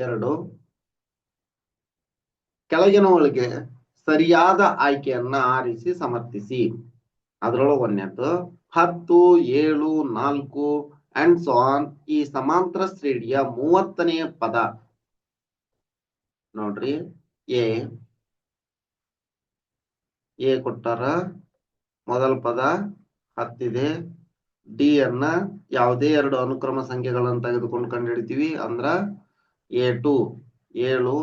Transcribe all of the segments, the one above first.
ಎರಡು. ಕೆಳಗಿನವಳಿಗೆ ಸರಿಯಾದ ಆಯ್ಕೆಯನ್ನ ಆರಿಸಿ ಸಮರ್ಥಿಸಿ. ಅದರೊಳಗೆ ಒಂದನೇದು ಹತ್ತು, ಏಳು, ನಾಲ್ಕು ಅಂಡ್ ಸೋನ್ ಈ ಸಮಾಂತರ ಶ್ರೇಣಿಯ ಮೂವತ್ತನೇ ಪದ. ನೋಡ್ರಿ. ಎ. ಎ ಕೊಟ್ಟಾರ. ಮೊದಲ ಪದ ಹತ್ತಿದೆ. ಡಿ ಅನ್ನ ಯಾವುದೇ ಎರಡು ಅನುಕ್ರಮ ಸಂಖ್ಯೆಗಳನ್ನು ತೆಗೆದುಕೊಂಡು ಕಂಡುಹಿಡಿತೀವಿ ಅಂದ್ರ ಎ ಟು ಏಳು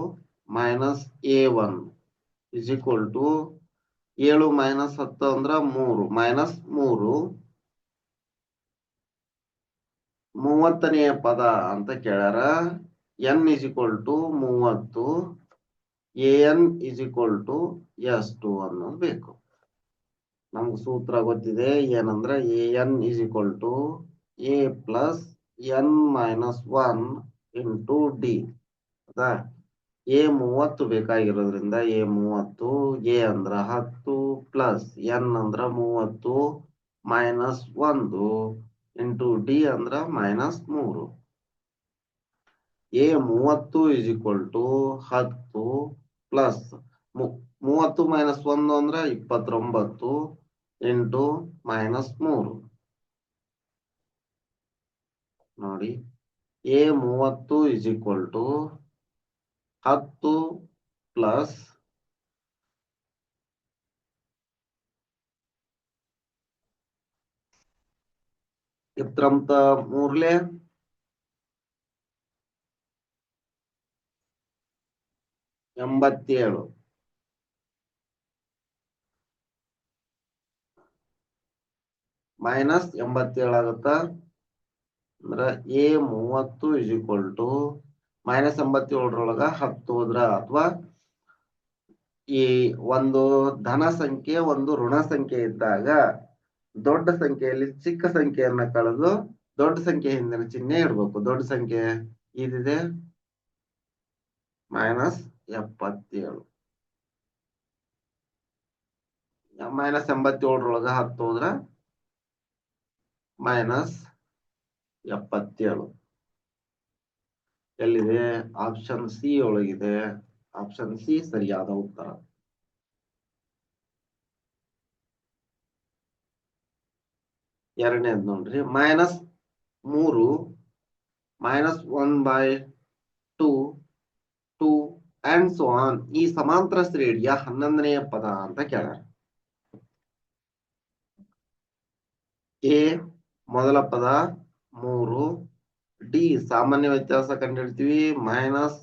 minus a one is equal to ಏಳು ಮೈನಸ್ ಹತ್ತು ಅಂದ್ರ ಮೂರು ಮೈನಸ್ ಮೂರು ಮೂವತ್ತನೆಯ ಪದ ಅಂತ ಕೇಳ್ಯಾರ. ಎನ್ ಇಸ್ ಈಕ್ವಲ್ ಟು ಮೂವತ್ತು a n is equal to s to ಅನ್ನೋದು ಬೇಕು. ನಮ್ಗೆ ಸೂತ್ರ ಗೊತ್ತಿದೆ, ಏನಂದ್ರೆ a n is equal to a plus n minus one into d ಅದಾ? ಎ ಮೂವತ್ತು ಬೇಕಾಗಿರೋದ್ರಿಂದ ಎ ಮೂವತ್ತು ಎ ಅಂದ್ರ ಹತ್ತು ಪ್ಲಸ್ ಎನ್ ಅಂದ್ರ ಮೂವತ್ತು ಮೈನಸ್ ಒಂದು ಇಂಟು ಡಿ ಅಂದ್ರ ಮೈನಸ್ ಮೂರು. ಎ ಮೂವತ್ತು ಇಸ್ ಈಕ್ವಲ್ ಟು ಹತ್ತು ಪ್ಲಸ್ ಮೂವತ್ತು ಮೈನಸ್ ಒಂದು ಅಂದ್ರ ಇಪ್ಪತ್ತೊಂಬತ್ತು ಇಂಟು ಮೈನಸ್ ಮೂರು. ನೋಡಿ. ಎ ಮೂವತ್ತು ಇಸ್ ಈಕ್ವಲ್ ಟು ಹತ್ತು ಪ್ಲಸ್ ಇತ್ರಂತ ಮೂರ್ಲೆ? ಎಂಬತ್ತೇಳು. ಮೈನಸ್ ಎಂಬತ್ತೇಳು ಆಗುತ್ತ ಅಂದ್ರ ಎ ಮೂವತ್ತು ಇಸ್ ಈಕ್ವಲ್ ಟು ಮೈನಸ್ ಎಂಬತ್ತೇಳರೊಳಗ ಹತ್ತು ಹೋದ್ರ ಅಥವಾ ಈ ಒಂದು ಧನ ಸಂಖ್ಯೆ, ಒಂದು ಋಣ ಸಂಖ್ಯೆ ಇದ್ದಾಗ ದೊಡ್ಡ ಸಂಖ್ಯೆಯಲ್ಲಿ ಚಿಕ್ಕ ಸಂಖ್ಯೆಯನ್ನ ಕಳೆದು ದೊಡ್ಡ ಸಂಖ್ಯೆ ಹಿಂದಿನ ಚಿಹ್ನೆ ಇಡ್ಬೇಕು. ದೊಡ್ಡ ಸಂಖ್ಯೆ ಇದಿದೆ. ಮೈನಸ್ ಎಪ್ಪತ್ತೇಳು. ಮೈನಸ್ ಎಂಬತ್ತೇಳರೊಳಗ ಹತ್ತು ಹೋದ್ರ ಮೈನಸ್ ಎಪ್ಪತ್ತೇಳು. ಎಲ್ಲಿದೆ? ಆಪ್ಷನ್ ಸಿ ಒಳಗಿದೆ. ಆಪ್ಷನ್ ಸಿ ಸರಿಯಾದ ಉತ್ತರ. ಎರಡನೇದ್ ನೋಡ್ರಿ. ಮೈನಸ್ ಮೂರು minus one by two two and so on ಈ ಸಮಾಂತರ ಶ್ರೇಣಿಯ ಹನ್ನೊಂದನೆಯ ಪದ ಅಂತ ಕೇಳ್ಯಾರ. ಎ ಮೊದಲ ಪದ ಮೂರು. ಡಿ ಸಾಮಾನ್ಯ ವ್ಯತ್ಯಾಸ ಕಂಡಿಡ್ತೀವಿ minus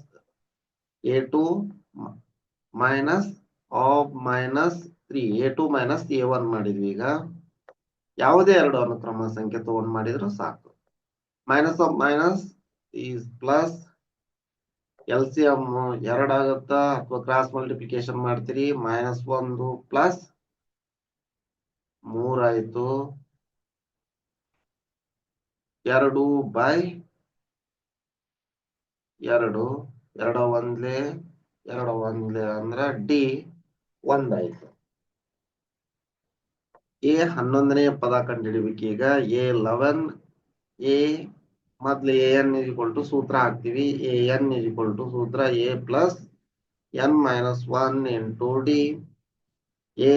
a two minus of minus three a two minus a one ಮಾಡಿದ್ವಿ ಈಗ. ಯಾವುದೇ ಎರಡು ಅನುಕ್ರಮ ಸಂಖ್ಯೆ ತಗೊಂಡ್ ಮಾಡಿದ್ರು ಸಾಕು. Minus of minus is plus L C M ಎರಡಾಗುತ್ತಾ ಅಥವಾ ಕ್ರಾಸ್ ಮಲ್ಟಿಪ್ಲಿಕೇಶನ್ ಮಾಡ್ತೀರಿ. ಮೈನಸ್ ಒಂದು ಪ್ಲಸ್ ಮೂರಾಯ್ತು ಎರಡು ಬೈ ಎರಡು, ಎರಡ ಒಂದ್ಲೆ ಎರಡ ಒಂದ್ಲೆ ಅಂದ್ರ ಡಿ ಒಂದಾಯ್ತು ಎ ಹನ್ನೊಂದನೇ ಪದ ಕಂಡುಹಿಡಿಬೇಕು ಈಗ. ಎ ಲೆವೆನ್ ಎ ಮೊದ್ಲು ಎ ಎನ್ ಇಕ್ವಲ್ ಟು ಸೂತ್ರ ಹಾಕ್ತಿವಿ. ಎ ಎನ್ ಇಕ್ವಲ್ ಟು ಸೂತ್ರ a plus n minus one into d a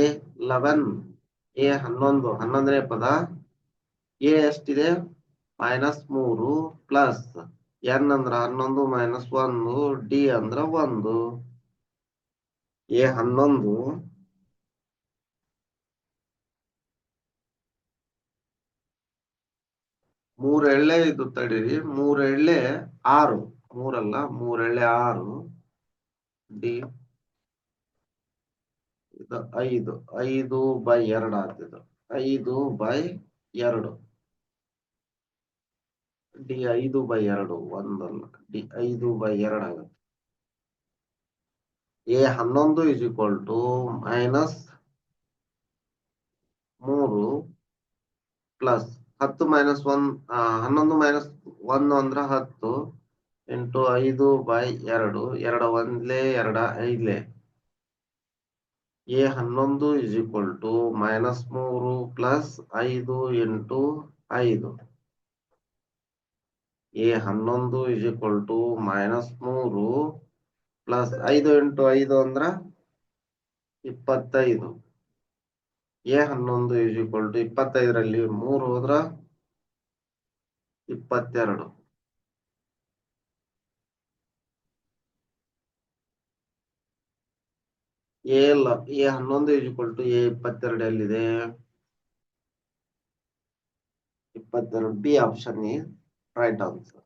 eleven a ಹನ್ನೊಂದು, ಹನ್ನೊಂದನೇ ಪದ. ಎ ಎಷ್ಟಿದೆ? ಮೈನಸ್ ಮೂರು ಪ್ಲಸ್ ಎನ್ ಅಂದ್ರ ಹನ್ನೊಂದು ಮೈನಸ್ ಒಂದು ಡಿ ಅಂದ್ರ ಒಂದು. ಎ ಹನ್ನೊಂದು. ಮೂರ್ ಎಳ್ಳೆ ಇದು ತಡೀರಿ, ಮೂರ್ ಎಳ್ಳೆ ಆರು. ಮೂರಲ್ಲ ಮೂರೆಳ್ಳೆ ಆರು. ಡಿ ಇದು ಐದು ಐದು ಬೈ ಎರಡು ಆಗ್ತಿದ್ರು ಐದು ಬೈ ಎರಡು. ಡಿ ಐದು ಬೈ ಎರಡು ಒಂದಲ್ಲ ಡಿ ಐದು ಬೈ ಎರಡು ಆಗುತ್ತೆ. ಎ ಹನ್ನೊಂದು ಇಸ್ ಈಕ್ವಲ್ ಟು ಮೈನಸ್ ಮೂರು ಪ್ಲಸ್ ಹತ್ತು ಮೈನಸ್ ಒನ್ ಹನ್ನೊಂದು ಮೈನಸ್ ಒಂದು ಅಂದ್ರೆ ಹತ್ತು ಇಂಟು ಐದು ಬೈ ಎರಡು, ಎರಡ ಒಂದ್ಲೆ, ಎರಡ ಐದ್ಲೆ. ಎ ಹನ್ನೊಂದು ಇಸ್ ಈಕ್ವಲ್ ಟು ಮೈನಸ್ ಮೂರು ಪ್ಲಸ್ ಐದು ಇಂಟು ಐದು. ಎ ಹನ್ನೊಂದು ಇಸ್ ಈಕ್ವಲ್ ಟು ಮೈನಸ್ ಮೂರು ಪ್ಲಸ್ ಐದು ಇಂಟು ಐದು ಅಂದ್ರ ಇಪ್ಪತ್ತೈದು. ಎ ಹನ್ನೊಂದು ಇಸ್ ಈಕ್ವಲ್ ಟು ಇಪ್ಪತ್ತೈದರಲ್ಲಿ ಮೂರು ಹೋದ್ರ ಇಪ್ಪತ್ತೆರಡು. ಎ ಎ ಹನ್ನೊಂದು ಇಸ್ ಈಕ್ವಲ್ ಟು ಎ ಇಪ್ಪತ್ತೆರಡು ಎಲ್ಲಿದೆ? ಇಪ್ಪತ್ತೆರಡು ಬಿ ಆಪ್ಷನ್ ಈ down, sir.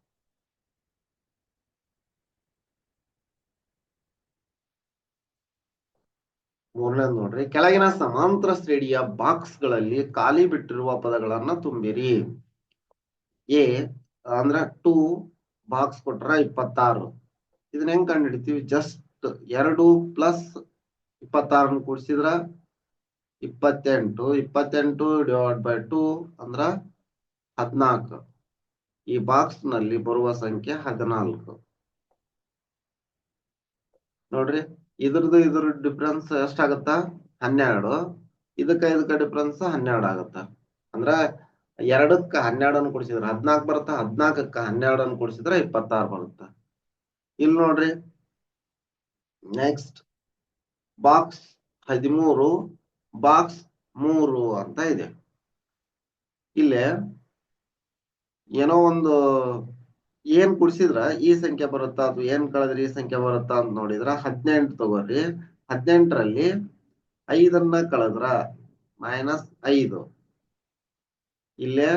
ಮೂರನೇದು ನೋಡ್ರಿ. ಕೆಳಗಿನ ಸಮಾಂತರ ಶ್ರೇಣಿಯ ಬಾಕ್ಸ್ಗಳಲ್ಲಿ ಖಾಲಿ ಬಿಟ್ಟಿರುವ ಪದಗಳನ್ನ ತುಂಬಿರಿ. ಎ, ಅಂದ್ರ ಟೂ ಬಾಕ್ಸ್ ಕೊಟ್ರ ಇಪ್ಪತ್ತಾರು. ಇದನ್ನ ಹೆಂಗ್ ಕಂಡು ಹಿಡಿತೀವಿ ಜಸ್ಟ್ ಎರಡು ಪ್ಲಸ್ ಇಪ್ಪತ್ತಾರನ್ನ ಕೂಡಿಸಿದ್ರ ಇಪ್ಪತ್ತೆಂಟು. ಇಪ್ಪತ್ತೆಂಟು ಡಿವೈಡ್ ಬೈ ಟೂ ಅಂದ್ರ ಹದ್ನಾಲ್ಕು. ಈ ಬಾಕ್ಸ್ನಲ್ಲಿ ಬರುವ ಸಂಖ್ಯೆ ಹದಿನಾಲ್ಕು. ನೋಡ್ರಿ, ಇದ್ರದ್ದು ಇದ್ರ ಡಿಫ್ರೆನ್ಸ್ ಎಷ್ಟಾಗತ್ತ? ಹನ್ನೆರಡು. ಇದಕ್ಕ ಇದಕ್ಕ ಡಿಫ್ರೆನ್ಸ್ ಹನ್ನೆರಡು ಆಗತ್ತ. ಅಂದ್ರ ಎರಡಕ್ಕ ಹನ್ನೆರಡನ್ನು ಕೊಡಿಸಿದ್ರ, ಹದ್ನಾಲ್ಕು ಬರುತ್ತ, ಹದ್ನಾಲ್ಕಕ್ಕ ಹನ್ನೆರಡನ್ನು ಕೊಡಿಸಿದ್ರ ಇಪ್ಪತ್ತಾರು ಬರುತ್ತ. ಇಲ್ಲಿ ನೋಡ್ರಿ ನೆಕ್ಸ್ಟ್ ಬಾಕ್ಸ್ ಹದಿಮೂರು ಬಾಕ್ಸ್ ಮೂರು ಅಂತ ಇದೆ. ಇಲ್ಲೇ ಏನೋ ಒಂದು ಏನ್ ಕುಡಿಸಿದ್ರ, ಈ ಸಂಖ್ಯೆ ಬರುತ್ತಾ ಅದು ಏನ್ ಕಳೆದ್ರೆ ಈ ಸಂಖ್ಯೆ ಬರುತ್ತಾ ಅಂತ ನೋಡಿದ್ರ, ಹದಿನೆಂಟು ತಗೋರಿ. ಹದಿನೆಂಟರಲ್ಲಿ ಐದನ್ನ ಕಳೆದ್ರ ಮೈನಸ್ ಐದು. ಇಲ್ಲೇ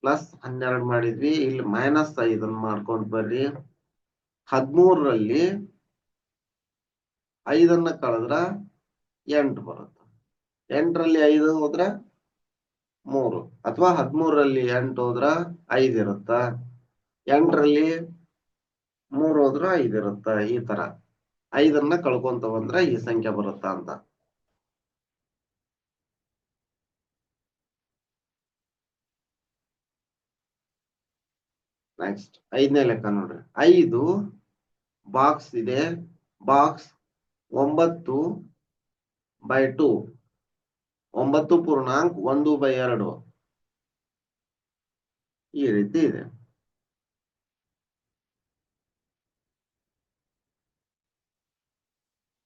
ಪ್ಲಸ್ ಹನ್ನೆರಡು ಮಾಡಿದ್ವಿ, ಇಲ್ಲಿ ಮೈನಸ್ ಐದನ್ನ ಮಾಡ್ಕೊಂಡ್ ಬರ್ರಿ. ಹದಿಮೂರರಲ್ಲಿ ಐದನ್ನ ಕಳೆದ್ರ ಎಂಟು ಬರುತ್ತೆ. ಎಂಟರಲ್ಲಿ ಐದು ಹೋದ್ರ ಮೂರು ಅಥವಾ ಹದಿಮೂರರಲ್ಲಿ ಎಂಟು ಹೋದ್ರ ಐದು ಇರುತ್ತ? ಎಂಟರಲ್ಲಿ ಮೂರು ಹೋದ್ರ ಐದು ಈ ತರ? ಐದನ್ನ ಕಳ್ಕೊಂತ ಬಂದ್ರೆ ಈ ಸಂಖ್ಯೆ ಬರುತ್ತ ಅಂತ. ನೆಕ್ಸ್ಟ್ ಐದನೇ ಲೆಕ್ಕ ನೋಡ್ರಿ. ಐದು ಬಾಕ್ಸ್ ಇದೆ. ಬಾಕ್ಸ್ ಒಂಬತ್ತು ಬೈ ಟು ಒಂಬತ್ತು ಪೂರ್ಣಾಂಕ್ ಒಂದು ಬೈ ಎರಡು. ಈ ರೀತಿ ಇದೆ.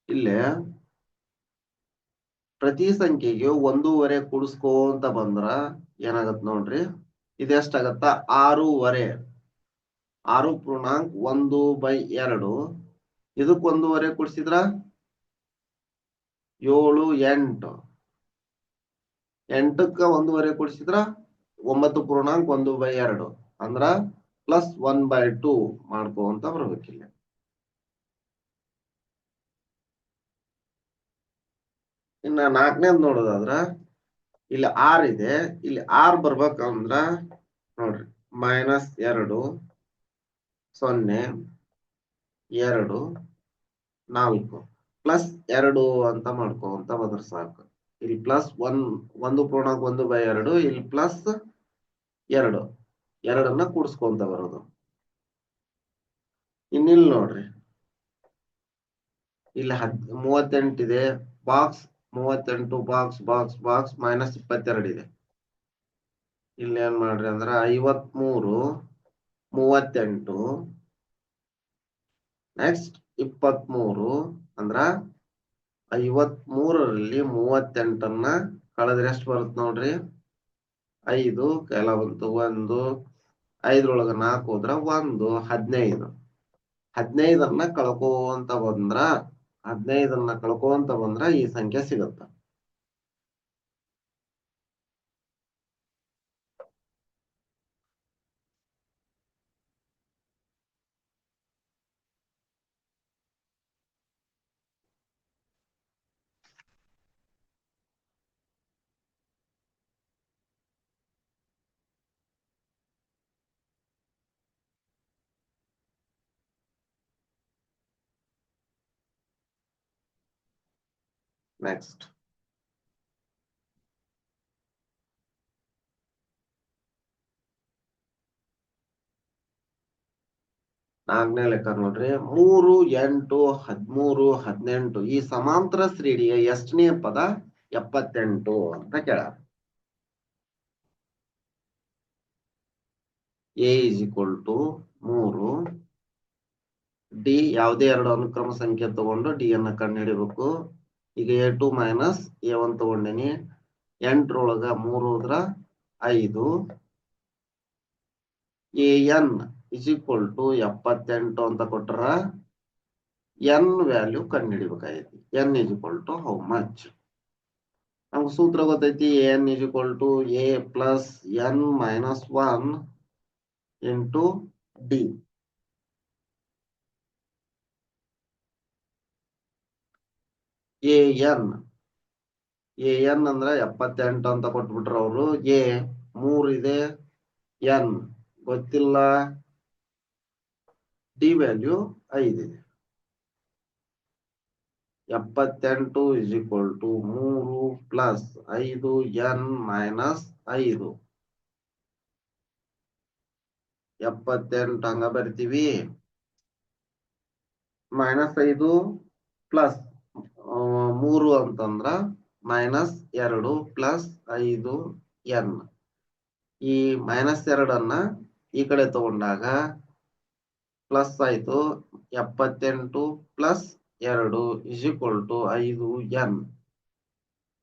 ಇಲ್ಲೇ ಪ್ರತಿ ಸಂಖ್ಯೆಗೆ ಒಂದೂವರೆ ಕೂಡಿಸ್ಕೋಂತ ಬಂದ್ರ ಏನಾಗತ್ ನೋಡ್ರಿ? ಇದೆಷ್ಟಾಗತ್ತ? ಆರೂವರೆ. ಆರು ಪೂರ್ಣಾಂಕ್ ಒಂದು ಬೈ ಎರಡು. ಇದಕ್ ಒಂದೂವರೆ ಕೂಡಿಸಿದ್ರ? ಏಳು ಎಂಟು. ಎಂಟಕ್ಕ ಒಂದೂವರೆ ಕೂಡಿಸಿದ್ರ ಒಂಬತ್ತು ಪೂರ್ಣಾಂಕ ಒಂದು ಬೈ ಎರಡು. ಅಂದ್ರ ಪ್ಲಸ್ ಒನ್ ಬೈ ಟೂ ಮಾಡ್ಕೋಂತ ಬರ್ಬೇಕಿಲ್ಲ. ಇನ್ನ ನಾಲ್ಕನೇದ್ ನೋಡೋದಾದ್ರ ಇಲ್ಲಿ ಆರ್ ಇದೆ. ಇಲ್ಲಿ ಆರ್ ಬರ್ಬೇಕಂದ್ರ ನೋಡ್ರಿ ಮೈನಸ್ ಎರಡು, ಸೊನ್ನೆ, ಎರಡು, ನಾಲ್ಕು. ಪ್ಲಸ್ ಎರಡು ಅಂತ ಮಾಡ್ಕೊಂತ ಬಂದ್ರ ಸಾಕು. ಇಲ್ಲಿ ಪ್ಲಸ್ ಒನ್ ಒಂದು ಪೂರ್ಣಾಂಕ ಒಂದು ಬೈ ಎರಡು, ಇಲ್ಲಿ ಪ್ಲಸ್ ಎರಡು. ಎರಡನ್ನ ಕೂಡಿಸ್ಕೊಂತ ಬರೋದು. ಇನ್ನಿಲ್ ನೋಡ್ರಿ. ಇಲ್ಲಿ ಹದ್ ಮೂವತ್ತೆಂಟಿದೆ ಬಾಕ್ಸ್ ಮೂವತ್ತೆಂಟು ಬಾಕ್ಸ್ ಬಾಕ್ಸ್ ಬಾಕ್ಸ್ ಮೈನಸ್ ಇಪ್ಪತ್ತೆರಡು ಇದೆ. ಇಲ್ಲಿ ಏನ್ ಮಾಡ್ರಿ ಅಂದ್ರ ಐವತ್ಮೂರು, ಮೂವತ್ತೆಂಟು ನೆಕ್ಸ್ಟ್ ಇಪ್ಪತ್ಮೂರು ಅಂದ್ರ ಐವತ್ಮೂರರಲ್ಲಿ ಮೂವತ್ತೆಂಟನ್ನ ಕಳೆದ್ರೆ ಎಷ್ಟು ಬರುತ್ತೆ ನೋಡ್ರಿ? ಐದು ಕೆಲ ಬಂತು ಒಂದು, ಐದ್ರೊಳಗ ನಾಲ್ಕು ಹೋದ್ರ ಒಂದು, ಹದಿನೈದು. ಹದಿನೈದನ್ನ ಕಳ್ಕೊಂತ ಬಂದ್ರ, ಹದಿನೈದನ್ನ ಕಳ್ಕೊಂತ ಬಂದ್ರ ಈ ಸಂಖ್ಯೆ ಸಿಗುತ್ತ. ನೆಕ್ಸ್ಟ್ ನಾಲ್ಕನೇ ಲೆಕ್ಕ ನೋಡ್ರಿ. ಮೂರು, ಎಂಟು, ಹದ್ಮೂರು, ಹದಿನೆಂಟು. ಈ ಸಮಾಂತರ ಶ್ರೇಣಿಯ ಎಷ್ಟನೇ ಪದ? ಎಪ್ಪತ್ತೆಂಟು ಅಂತ ಕೇಳ ಎ ಈಕ್ವಲ್ ಟು ಮೂರು. ಡಿ ಯಾವುದೇ ಎರಡು ಅನುಕ್ರಮ ಸಂಖ್ಯೆ ತಗೊಂಡು ಡಿ ಅನ್ನ ಕಂಡುಹಿಡಿಬೇಕು. ಈಗ a two minus a one ತಗೊಂಡಿನಿ. ಎಂಟರೊಳಗ ಮೂರು ಹೋದ್ರ ಐದು. A n is equal to ಎಪ್ಪತ್ತೆಂಟು ಅಂತ ಕೊಟ್ರ N value ಕಂಡುಹಿಡಿಬೇಕಾಗೈತಿ. N is equal to how much ನಮ್ಗೆ ಸೂತ್ರ ಗೊತ್ತೈತಿ n is equal to a plus n minus one into d a n. A n ಅಂದ್ರ ಎಪ್ಪತ್ತೆಂಟು ಅಂತ ಕೊಟ್ಬಿಟ್ರ ಅವರು. ಎ ಮೂರ್ ಇದೆ. ಎನ್ ಗೊತ್ತಿಲ್ಲ. ಡಿ ವ್ಯಾಲ್ಯೂ ಐದಿದೆ ಎಪ್ಪತ್ತೆಂಟು ಇಸ್ ಈಕ್ವಲ್ ಟು ಮೂರು ಪ್ಲಸ್ ಐದು ಎನ್ ಮೈನಸ್ ಐದು. ಎಪ್ಪತ್ತೆಂಟು ಹಂಗ ಬರ್ತೀವಿ. ಮೈನಸ್ ಐದು ಪ್ಲಸ್ ಮೂರು ಅಂತಂದ್ರ ಮೈನಸ್ ಎರಡು ಪ್ಲಸ್ ಐದು ಎನ್ ಈ ಮೈನಸ್ ಎರಡನ್ನ ಈ ಕಡೆ ತಗೊಂಡಾಗ ಪ್ಲಸ್ ಆಯ್ತು ಎಪ್ಪತ್ತೆಂಟು ಪ್ಲಸ್ ಎರಡು ಇಸ್ ಈಕ್ವಲ್ ಟು ಐದು ಎನ್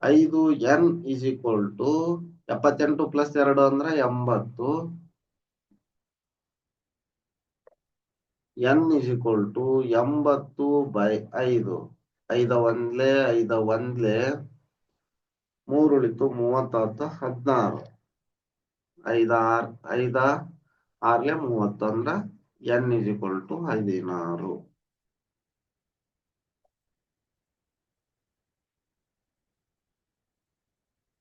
ಐದು ಎನ್ ಇಸ್ ಈಕ್ವಲ್ ಟು ಎಪ್ಪತ್ತೆಂಟು ಪ್ಲಸ್ ಎರಡು ಅಂದ್ರೆ ಎಂಬತ್ತು. ಎನ್ ಇಸ್ ಈಕ್ವಲ್ ಟು ಎಂಬತ್ತು ಬೈ ಐದು. ಐದ ಒಂದ್ಲೆ ಐದ ಒಂದ್ಲೆ ಮೂರು ಉಳಿತು ಮೂವತ್ತಾತು ಹದಿನಾರು. ಐದ ಆರ್ ಐದ, ಆರ್ಲೆ ಮೂವತ್ತು ಅಂದ್ರ ಎನ್ ಇಸ್ ಈಕ್ವಲ್ ಟು ಹದಿನಾರು.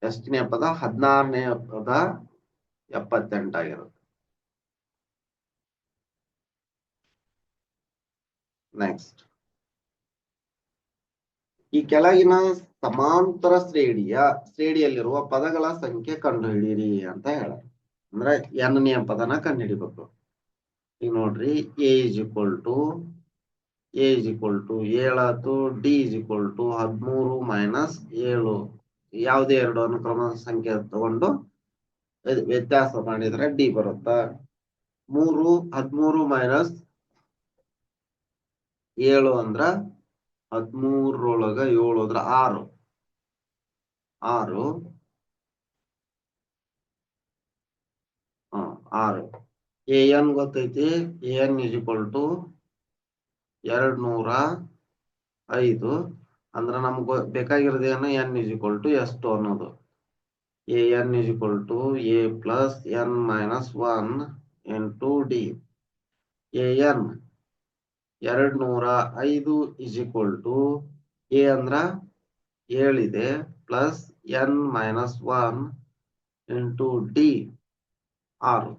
ಎಷ್ಟನೇ ಪದ ಹದಿನಾರನೇ ಪದ ಎಪ್ಪತ್ತೆಂಟಾಗಿರುತ್ತೆ. ನೆಕ್ಸ್ಟ್ ಈ ಕೆಳಗಿನ ಸಮಾಂತರ ಶ್ರೇಣಿಯ, ಶ್ರೇಣಿಯಲ್ಲಿರುವ ಪದಗಳ ಸಂಖ್ಯೆ ಕಂಡುಹಿಡಿಯಿರಿ ಅಂತ ಹೇಳ ಅಂದ್ರೆ ಎನ್ನೇ ಪದನ ಕಂಡುಹಿಡಿಬೇಕು. ಈಗ ನೋಡ್ರಿ, a is equal to a is equal to ಏಳಾತು d is equal to ಹದಿಮೂರು ಮೈನಸ್ ಏಳು. ಯಾವುದೇ ಎರಡು ಅನುಕ್ರಮ ಸಂಖ್ಯೆ ತಗೊಂಡು ವ್ಯತ್ಯಾಸ ಮಾಡಿದ್ರೆ ಡಿ ಬರುತ್ತ? ಮೂರು, ಹದಿಮೂರು ಮೈನಸ್ ಏಳು ಅಂದ್ರ ಹದಿಮೂರೊಳಗ ಏಳು ಅಂದ್ರೆ ಆರು. ಆರು. ಆರು. ಎ ಎನ್ ಗೊತ್ತೈತಿ? A n is equal to ಎರಡ್ ನೂರ ಐದು. ಅಂದ್ರ ನಮ್ಗೆ ಬೇಕಾಗಿರೋದು ಏನು? ಎನ್ ಇಸ್ ಈಕ್ವಲ್ ಟು ಎಷ್ಟು ಅನ್ನೋದು. A n is equal to a plus n minus one into d a n. ಎರಡ್ ನೂರ ಐದು ಇಸ್ ಈಕ್ವಲ್ ಟು ಎ ಅಂದ್ರ ಏಳಿದೆ plus n minus one into d ಆರು.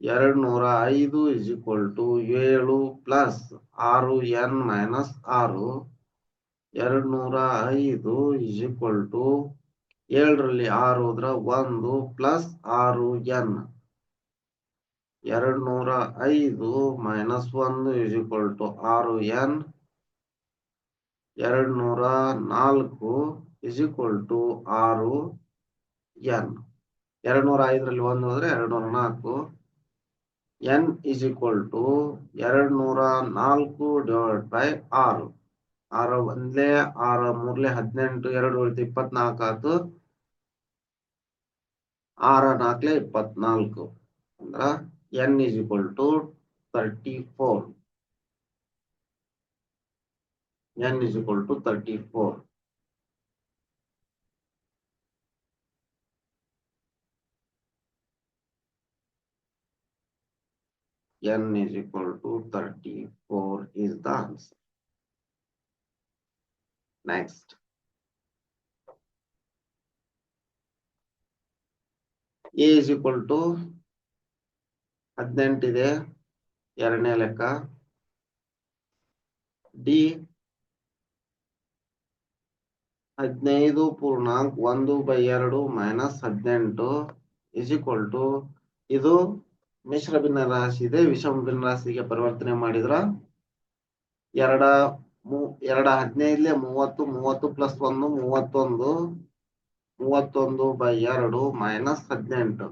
ಎರಡ್ ನೂರ ಐದು ಇಸ್ ಈಕ್ವಲ್ ಟು ಏಳು ಪ್ಲಸ್ ಆರು ಎನ್ ಮೈನಸ್ ಆರು. ಎರಡ್ ನೂರ ಐದು ಇಸ್ ಈಕ್ವಲ್ ಟು ಏಳರಲ್ಲಿ ಆರು ಹೋದ್ರ ಒಂದು ಪ್ಲಸ್ ಆರು ಎನ್ ಎರಡ್ ನೂರ ಐದು ಮೈನಸ್ ಒಂದು ಇಸ್ ಈಕ್ವಲ್ ಟು ಆರು ಎನ್. ಎರಡ್ ನೂರ ನಾಲ್ಕು ಇಸ್ ಈಕ್ವಲ್ ಟು ಆರು ಎನ್. ಎರಡು ನೂರ ಐದರಲ್ಲಿ ಒಂದು ಹೋದ್ರೆ ಎರಡು ನೂರ ನಾಲ್ಕು ಎನ್ ಇಸ್ ಈಕ್ವಲ್ ಟು ಎರಡ್ ನೂರ ನಾಲ್ಕು ಡಿವೈಡ್ ಬೈ ಆರು. ಆರು ಒಂದ್ಲೆ, ಆರು ಮೂರ್ಲೆ, ಹದಿನೆಂಟು, ಎರಡು ಉಳಿತು ಇಪ್ಪತ್ನಾಲ್ಕು ಆತು ಆರ ನಾಲ್ಕಲೆ ಇಪ್ಪತ್ನಾಲ್ಕು ಅಂದ್ರ n is equal to 34 n is equal to 34 n is equal to 34 is the answer. Next. A is equal to ಹದಿನೆಂಟಿದೆ, ಎರಡನೇ ಲೆಕ್ಕ. ಡಿ, ಹದಿನೈದು ಪೂರ್ಣಾಂಕ್ ಒಂದು ಬೈ ಎರಡು ಮೈನಸ್ ಹದಿನೆಂಟು ಇಸ್ ಟು, ಇದು ಮಿಶ್ರ ಭಿನ್ನ ರಾಶಿ ಇದೆ ವಿಷಮ ಭಿನ್ನ ರಾಶಿಗೆ ಪರಿವರ್ತನೆ ಮಾಡಿದ್ರ, ಎರಡ ಎರಡ ಹದಿನೈದಲೆ ಮೂವತ್ತು ಮೂವತ್ತು ಪ್ಲಸ್ ಒಂದು, ಮೂವತ್ತೊಂದು ಮೂವತ್ತೊಂದು ಬೈ ಎರಡು ಮೈನಸ್ ಹದಿನೆಂಟು.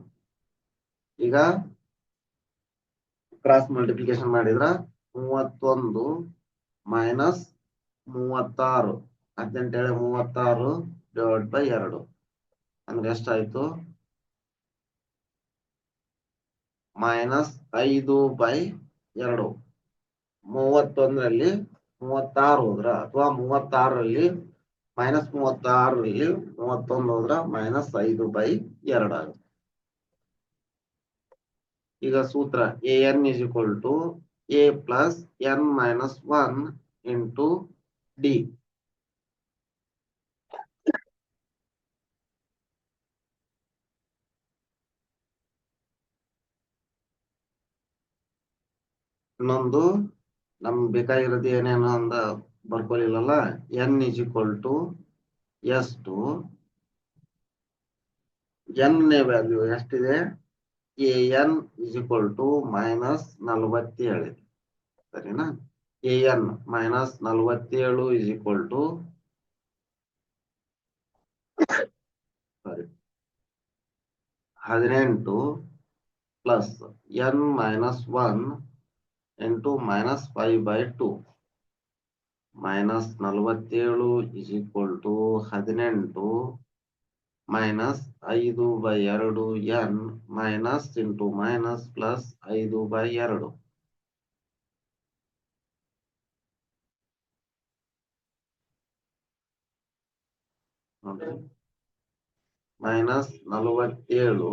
ಈಗ ಕ್ರಾಸ್ ಮಲ್ಟಿಪ್ಲಿಕೇಶನ್ ಮಾಡಿದ್ರ ಮೂವತ್ತೊಂದು ಮೈನಸ್ ಮೂವತ್ತಾರು. ಹದಿನೆಂಟೇಳೆ ಮೂವತ್ತಾರು ಡಿವೈಡ್ ಬೈ ಎರಡು. ಅಂದ್ರೆ ಎಷ್ಟಾಯ್ತು? ಮೈನಸ್ ಐದು ಬೈ ಎರಡು. ಮೂವತ್ತೊಂದರಲ್ಲಿ ಮೂವತ್ತಾರು ಹೋದ್ರ, ಅಥವಾ ಮೂವತ್ತಾರರಲ್ಲಿ ಮೈನಸ್ ಮೂವತ್ತಾರರಲ್ಲಿ ಮೂವತ್ತೊಂದು ಹೋದ್ರ ಮೈನಸ್ ಐದು ಬೈ ಎರಡು ಆಗುತ್ತೆ. ಈಗ ಸೂತ್ರ a n is equal to a plus n minus one into d ಇನ್ನೊಂದು, ನಮ್ಗೆ ಬೇಕಾಗಿರೋದು ಏನೇನು ಅಂದ ಬರ್ಕೊಲಿಲ್ಲಲ್ಲ n is equal to s to n value ಎಷ್ಟಿದೆ? A n is equal to minus ನಲವತ್ತೇಳು. ಸರಿನಾ? ಎ ಎನ್ ಮೈನಸ್ ನಲವತ್ತೇಳು ಇಸ್ ಈಕ್ವಲ್ ಟು ಸಾರಿ ಹದಿನೆಂಟು plus n minus one into minus five by two minus ನಲವತ್ತೇಳು is equal to ಹದಿನೆಂಟು minus ಐದು by ಎರಡು n minus into minus plus ಐದು by ಎರಡು. ಮೈನಸ್ ನಲವತ್ತೇಳು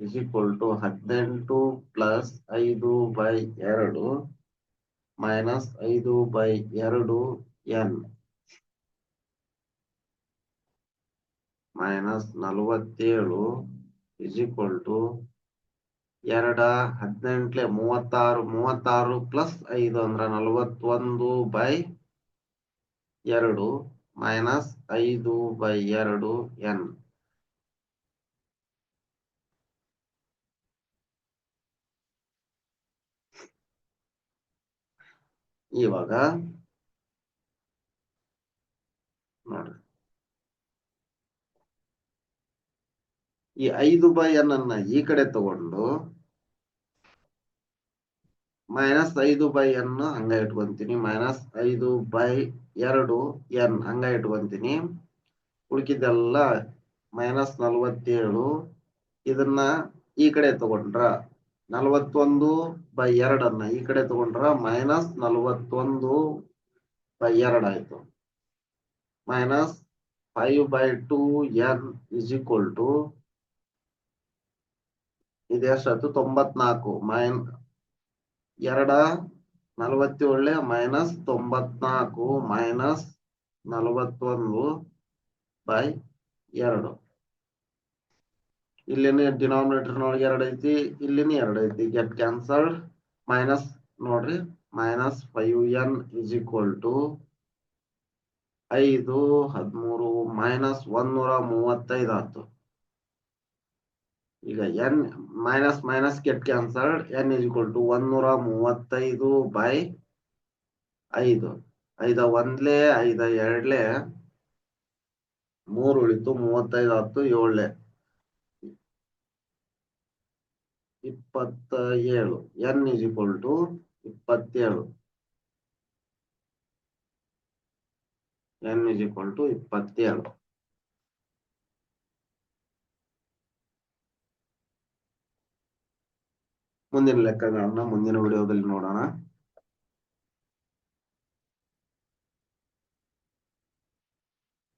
ಇಸ್ ಟು ಹದಿನೆಂಟು ಪ್ಲಸ್ ಐದು ಬೈ ಎರಡು ಮೈನಸ್ ಐದು ಬೈ ಎರಡು ಎನ್ ಮೈನಸ್ ನಲವತ್ತೇಳು ಇಸ್ ಈಕ್ವಲ್ ಟು ಎರಡ ಹದಿನೆಂಟ್ಲೆ ಮೂವತ್ತಾರು ಮೂವತ್ತಾರು ಪ್ಲಸ್ ಐದು ಅಂದ್ರ ನಲವತ್ತೊಂದು ಬೈ ಎರಡು ಮೈನಸ್ ಐದು ಬೈ ಎರಡು ಎನ್ ಇವಾಗ ನೋಡ್ರಿ ಈ ಐದು ಬೈ ಎನ್ ಅನ್ನ ಈ ಕಡೆ ತಗೊಂಡು ಮೈನಸ್ ಐದು ಬೈ ಎನ್ ಹಂಗ ಇಟ್ಕೊಂತೀನಿ. ಮೈನಸ್ ಐದು ಬೈ ಎರಡು ಎನ್ ಹಂಗ ಇಟ್ಕೊಂತೀನಿ. ಉಳ್ಕಿದ್ದೆಲ್ಲ ಮೈನಸ್ ನಲ್ವತ್ತೇಳು ಇದನ್ನ ಈ ಕಡೆ ತಗೊಂಡ್ರ ನಲ್ವತ್ತೊಂದು ಬೈ ಎರಡನ್ನ ಈ ಕಡೆ ತಗೊಂಡ್ರ ಮೈನಸ್ ನಲ್ವತ್ತೊಂದು ಬೈ ಎರಡ್ ಆಯ್ತು. Minus five by two n is equal to ಇದೆಷ್ಟಾಯ್ತು ತೊಂಬತ್ನಾಲ್ಕು, ಮೈನ್ ಎರಡ ನಲವತ್ತೇಳೆ ಮೈನಸ್ ತೊಂಬತ್ನಾಲ್ಕು ಮೈನಸ್ ನಲವತ್ತೊಂದು ಬೈ ಎರಡು. ಇಲ್ಲಿನ ಡಿನಾಮಿನೇಟರ್ ನೊಳಗೆ ಎರಡು ಐತಿ, ಇಲ್ಲಿನ ಎರಡು ಐತಿ. ಗೆಟ್ ಕ್ಯಾನ್ಸಲ್ಡ್ ಮೈನಸ್ ನೋಡ್ರಿ, minus five n is equal to ಐದು ಹದಿಮೂರು ಮೈನಸ್ ಒಂದೂರ ಮೂವತ್ತೈದು ಆಯ್ತು. ಈಗ n minus minus get cancelled n is equal to ಒಂದೂರ ಮೂವತ್ತೈದು ಬೈ ಐದು. ಐದ ಒಂದ್ಲೆ, ಐದ ಎರಡ್ಲೆ, ಮೂರು ಉಳಿತು ಮೂವತ್ತೈದು ಹತ್ತು ಏಳ್ಲೆ. ಇಪ್ಪತ್ತ ಏಳು ಎನ್ ಇಸ್ ಈಕ್ವಲ್ ಟು ಇಪ್ಪತ್ತೇಳು. ಎನ್ ಇಸ್ ಈಕ್ವಲ್ ಟು ಇಪ್ಪತ್ತೇಳು. ಮುಂದಿನ ಲೆಕ್ಕಗಳನ್ನ ಮುಂದಿನ ವಿಡಿಯೋದಲ್ಲಿ ನೋಡೋಣ.